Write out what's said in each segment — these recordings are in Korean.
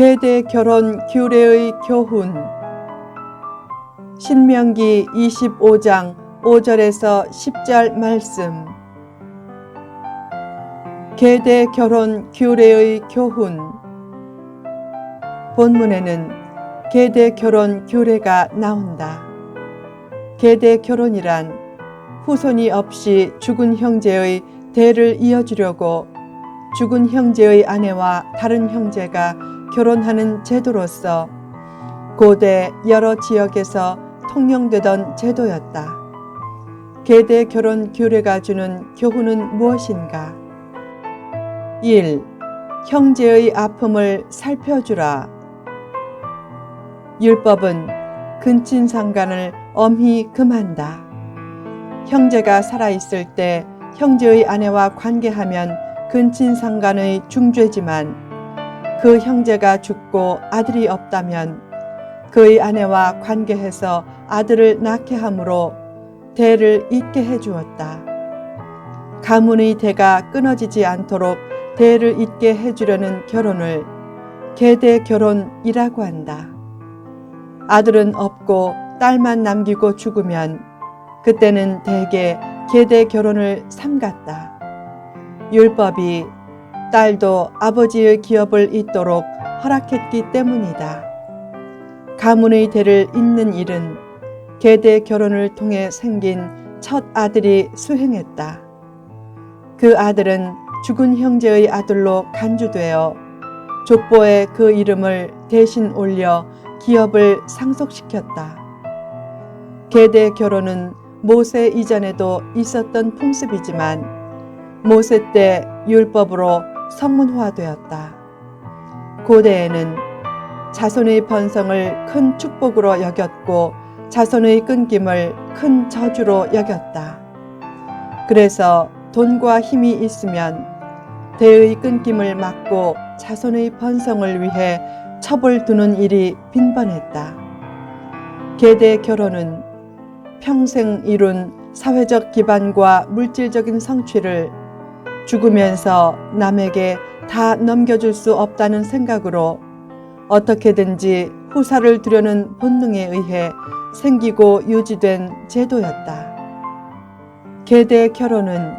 계대 결혼 규례의 교훈. 신명기 25장 5절에서 10절 말씀. 계대 결혼 규례의 교훈. 본문에는 계대 결혼 규례가 나온다. 계대 결혼이란 후손이 없이 죽은 형제의 대를 이어주려고 죽은 형제의 아내와 다른 형제가 결혼하는 제도로서 고대 여러 지역에서 통용되던 제도였다. 계대 결혼 규례가 주는 교훈은 무엇인가? 1. 형제의 아픔을 살펴주라. 율법은 근친 상간을 엄히 금한다. 형제가 살아있을 때 형제의 아내와 관계하면 근친상간의 중죄지만 그 형제가 죽고 아들이 없다면 그의 아내와 관계해서 아들을 낳게 함으로 대를 잇게 해 주었다. 가문의 대가 끊어지지 않도록 대를 잇게 해 주려는 결혼을 계대 결혼이라고 한다. 아들은 없고 딸만 남기고 죽으면 그때는 대개 계대 결혼을 삼갔다. 율법이 딸도 아버지의 기업을 잇도록 허락했기 때문이다. 가문의 대를 잇는 일은 계대 결혼을 통해 생긴 첫 아들이 수행했다. 그 아들은 죽은 형제의 아들로 간주되어 족보에 그 이름을 대신 올려 기업을 상속시켰다. 계대 결혼은 모세 이전에도 있었던 풍습이지만 모세 때 율법으로 성문화되었다. 고대에는 자손의 번성을 큰 축복으로 여겼고 자손의 끊김을 큰 저주로 여겼다. 그래서 돈과 힘이 있으면 대의 끊김을 막고 자손의 번성을 위해 첩을 두는 일이 빈번했다. 계대 결혼은 평생 이룬 사회적 기반과 물질적인 성취를 죽으면서 남에게 다 넘겨줄 수 없다는 생각으로 어떻게든지 후사를 두려는 본능에 의해 생기고 유지된 제도였다. 계대 결혼은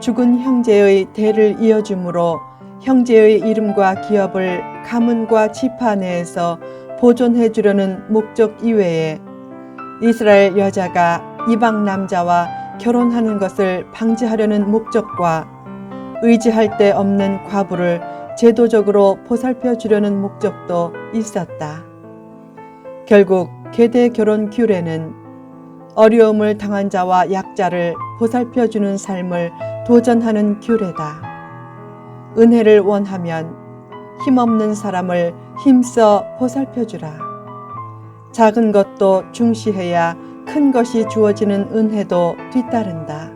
죽은 형제의 대를 이어주므로 형제의 이름과 기업을 가문과 지파 내에서 보존해 주려는 목적 이외에 이스라엘 여자가 이방 남자와 결혼하는 것을 방지하려는 목적과 의지할 데 없는 과부를 제도적으로 보살펴 주려는 목적도 있었다. 결국 계대 결혼 규례는 어려움을 당한 자와 약자를 보살펴 주는 삶을 도전하는 규례다. 은혜를 원하면 힘없는 사람을 힘써 보살펴 주라. 작은 것도 중시해야 큰 것이 주어지는 은혜도 뒤따른다.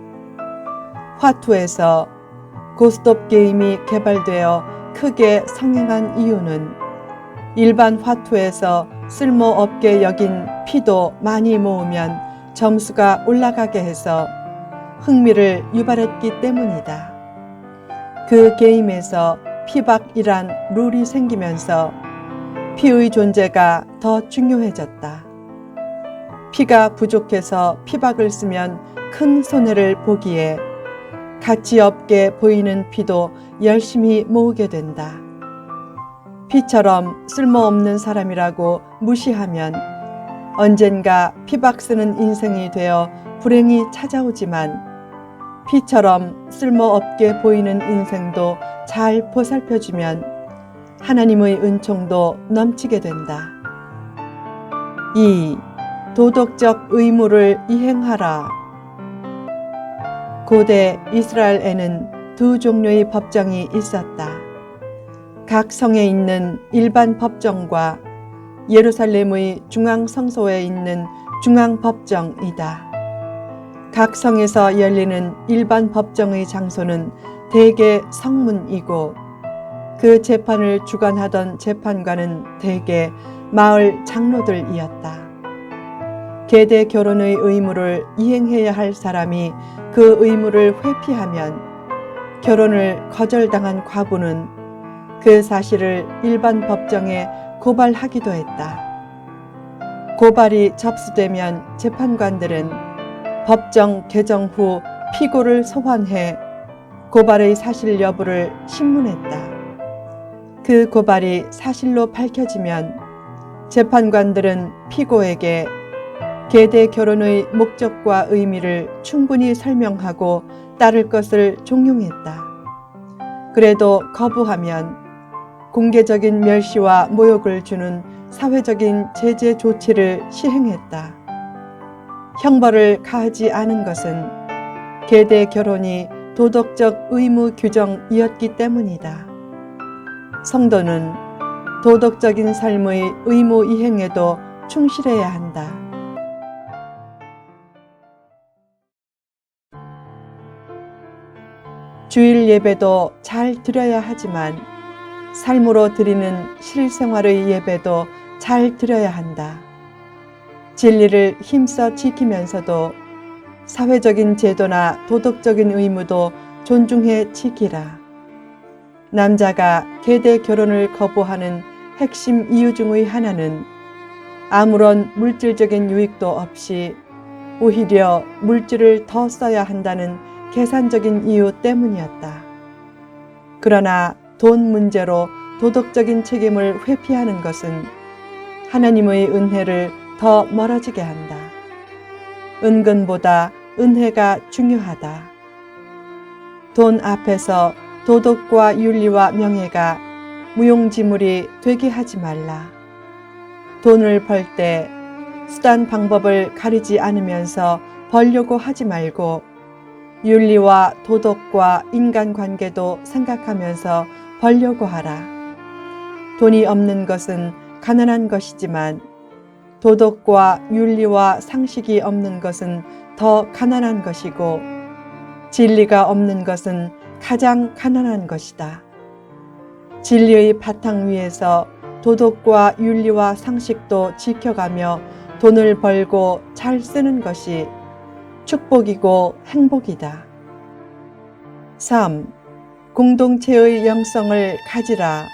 화투에서 고스톱 게임이 개발되어 크게 성행한 이유는 일반 화투에서 쓸모없게 여긴 피도 많이 모으면 점수가 올라가게 해서 흥미를 유발했기 때문이다. 그 게임에서 피박이란 룰이 생기면서 피의 존재가 더 중요해졌다. 피가 부족해서 피박을 쓰면 큰 손해를 보기에 가치 없게 보이는 피도 열심히 모으게 된다. 피처럼 쓸모없는 사람이라고 무시하면 언젠가 피박 쓰는 인생이 되어 불행이 찾아오지만 피처럼 쓸모없게 보이는 인생도 잘 보살펴주면 하나님의 은총도 넘치게 된다. 2. 도덕적 의무를 이행하라. 고대 이스라엘에는 두 종류의 법정이 있었다. 각 성에 있는 일반 법정과 예루살렘의 중앙 성소에 있는 중앙 법정이다. 각 성에서 열리는 일반 법정의 장소는 대개 성문이고 그 재판을 주관하던 재판관은 대개 마을 장로들이었다. 계대 결혼의 의무를 이행해야 할 사람이 그 의무를 회피하면 결혼을 거절당한 과부는 그 사실을 일반 법정에 고발하기도 했다. 고발이 접수되면 재판관들은 법정 개정 후 피고를 소환해 고발의 사실 여부를 신문했다. 그 고발이 사실로 밝혀지면 재판관들은 피고에게 계대 결혼의 목적과 의미를 충분히 설명하고 따를 것을 종용했다. 그래도 거부하면 공개적인 멸시와 모욕을 주는 사회적인 제재 조치를 시행했다. 형벌을 가하지 않은 것은 계대 결혼이 도덕적 의무 규정이었기 때문이다. 성도는 도덕적인 삶의 의무 이행에도 충실해야 한다. 주일 예배도 잘 드려야 하지만 삶으로 드리는 실생활의 예배도 잘 드려야 한다. 진리를 힘써 지키면서도 사회적인 제도나 도덕적인 의무도 존중해 지키라. 남자가 계대 결혼을 거부하는 핵심 이유 중의 하나는 아무런 물질적인 유익도 없이 오히려 물질을 더 써야 한다는 계산적인 이유 때문이었다. 그러나 돈 문제로 도덕적인 책임을 회피하는 것은 하나님의 은혜를 더 멀어지게 한다. 은근보다 은혜가 중요하다. 돈 앞에서 도덕과 윤리와 명예가 무용지물이 되게 하지 말라. 돈을 벌 때 수단 방법을 가리지 않으면서 벌려고 하지 말고 윤리와 도덕과 인간관계도 생각하면서 벌려고 하라. 돈이 없는 것은 가난한 것이지만 도덕과 윤리와 상식이 없는 것은 더 가난한 것이고 진리가 없는 것은 가장 가난한 것이다. 진리의 바탕 위에서 도덕과 윤리와 상식도 지켜가며 돈을 벌고 잘 쓰는 것이 축복이고 행복이다. 3. 공동체의 영성을 가지라.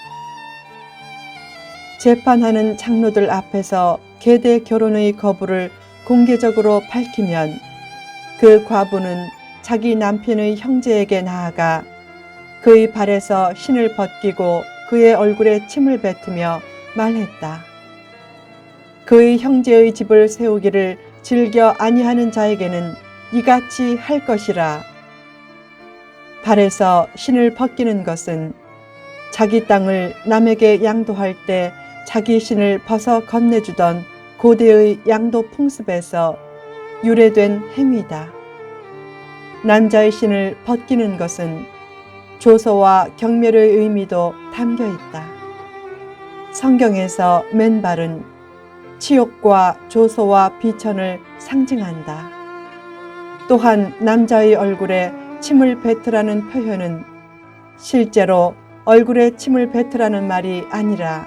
재판하는 장로들 앞에서 계대 결혼의 거부를 공개적으로 밝히면 그 과부는 자기 남편의 형제에게 나아가 그의 발에서 신을 벗기고 그의 얼굴에 침을 뱉으며 말했다. 그의 형제의 집을 세우기를 즐겨 아니하는 자에게는 이같이 할 것이라. 발에서 신을 벗기는 것은 자기 땅을 남에게 양도할 때 자기 신을 벗어 건네주던 고대의 양도 풍습에서 유래된 행위다. 남자의 신을 벗기는 것은 조소와 경멸의 의미도 담겨 있다. 성경에서 맨발은 치욕과 조소와 비천을 상징한다. 또한 남자의 얼굴에 침을 뱉으라는 표현은 실제로 얼굴에 침을 뱉으라는 말이 아니라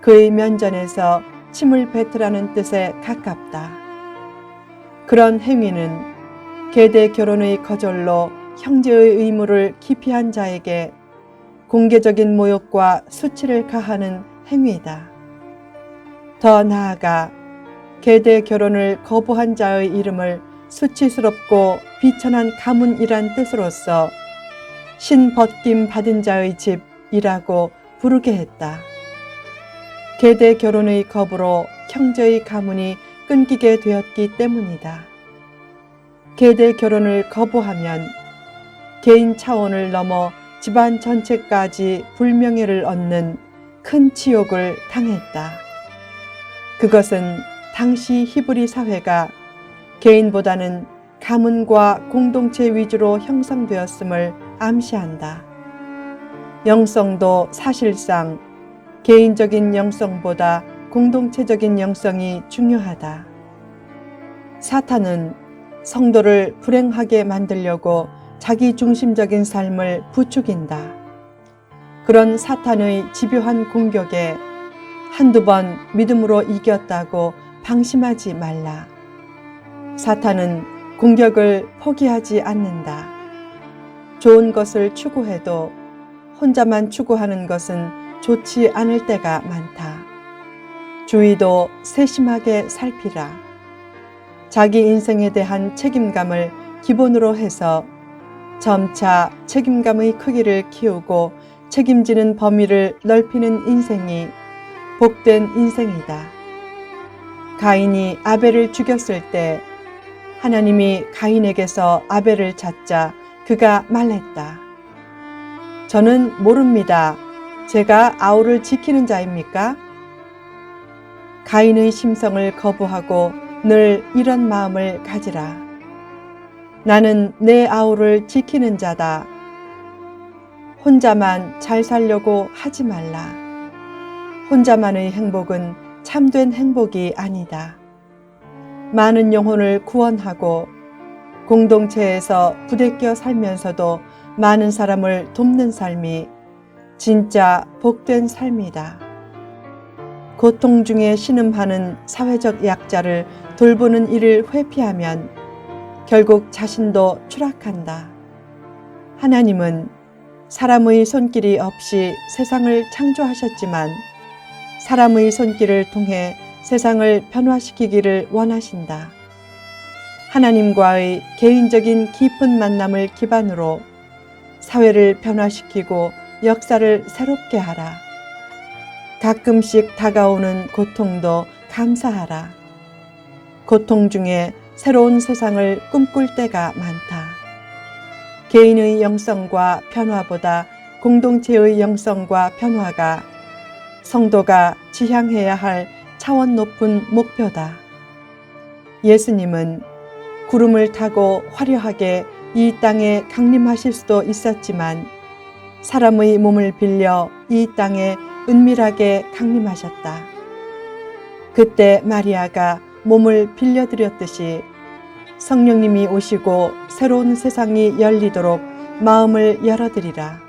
그의 면전에서 침을 뱉으라는 뜻에 가깝다. 그런 행위는 계대 결혼의 거절로 형제의 의무를 기피한 자에게 공개적인 모욕과 수치를 가하는 행위이다. 더 나아가 계대 결혼을 거부한 자의 이름을 수치스럽고 비천한 가문이란 뜻으로서 신벗김 받은 자의 집이라고 부르게 했다. 계대 결혼의 거부로 형제의 가문이 끊기게 되었기 때문이다. 계대 결혼을 거부하면 개인 차원을 넘어 집안 전체까지 불명예를 얻는 큰 치욕을 당했다. 그것은 당시 히브리 사회가 개인보다는 가문과 공동체 위주로 형성되었음을 암시한다. 영성도 사실상 개인적인 영성보다 공동체적인 영성이 중요하다. 사탄은 성도를 불행하게 만들려고 자기 중심적인 삶을 부추긴다. 그런 사탄의 집요한 공격에 한두 번 믿음으로 이겼다고 방심하지 말라. 사탄은 공격을 포기하지 않는다. 좋은 것을 추구해도 혼자만 추구하는 것은 좋지 않을 때가 많다. 주의도 세심하게 살피라. 자기 인생에 대한 책임감을 기본으로 해서 점차 책임감의 크기를 키우고 책임지는 범위를 넓히는 인생이 복된 인생이다. 가인이 아벨을 죽였을 때 하나님이 가인에게서 아벨을 찾자 그가 말했다. 저는 모릅니다. 제가 아우를 지키는 자입니까? 가인의 심성을 거부하고 늘 이런 마음을 가지라. 나는 내 아우를 지키는 자다. 혼자만 잘 살려고 하지 말라. 혼자만의 행복은 참된 행복이 아니다. 많은 영혼을 구원하고 공동체에서 부대껴 살면서도 많은 사람을 돕는 삶이 진짜 복된 삶이다. 고통 중에 신음하는 사회적 약자를 돌보는 일을 회피하면 결국 자신도 추락한다. 하나님은 사람의 손길이 없이 세상을 창조하셨지만 사람의 손길을 통해 세상을 변화시키기를 원하신다. 하나님과의 개인적인 깊은 만남을 기반으로 사회를 변화시키고 역사를 새롭게 하라. 가끔씩 다가오는 고통도 감사하라. 고통 중에 새로운 세상을 꿈꿀 때가 많다. 개인의 영성과 변화보다 공동체의 영성과 변화가 성도가 지향해야 할 차원 높은 목표다. 예수님은 구름을 타고 화려하게 이 땅에 강림하실 수도 있었지만 사람의 몸을 빌려 이 땅에 은밀하게 강림하셨다. 그때 마리아가 몸을 빌려드렸듯이 성령님이 오시고 새로운 세상이 열리도록 마음을 열어드리라.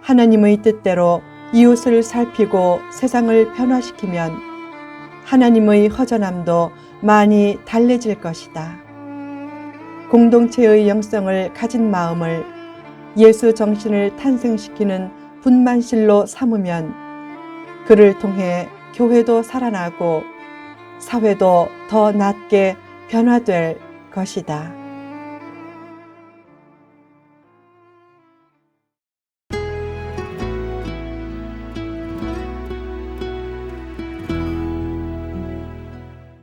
하나님의 뜻대로 이웃을 살피고 세상을 변화시키면 하나님의 허전함도 많이 달래질 것이다. 공동체의 영성을 가진 마음을 예수 정신을 탄생시키는 분만실로 삼으면 그를 통해 교회도 살아나고 사회도 더 낫게 변화될 것이다.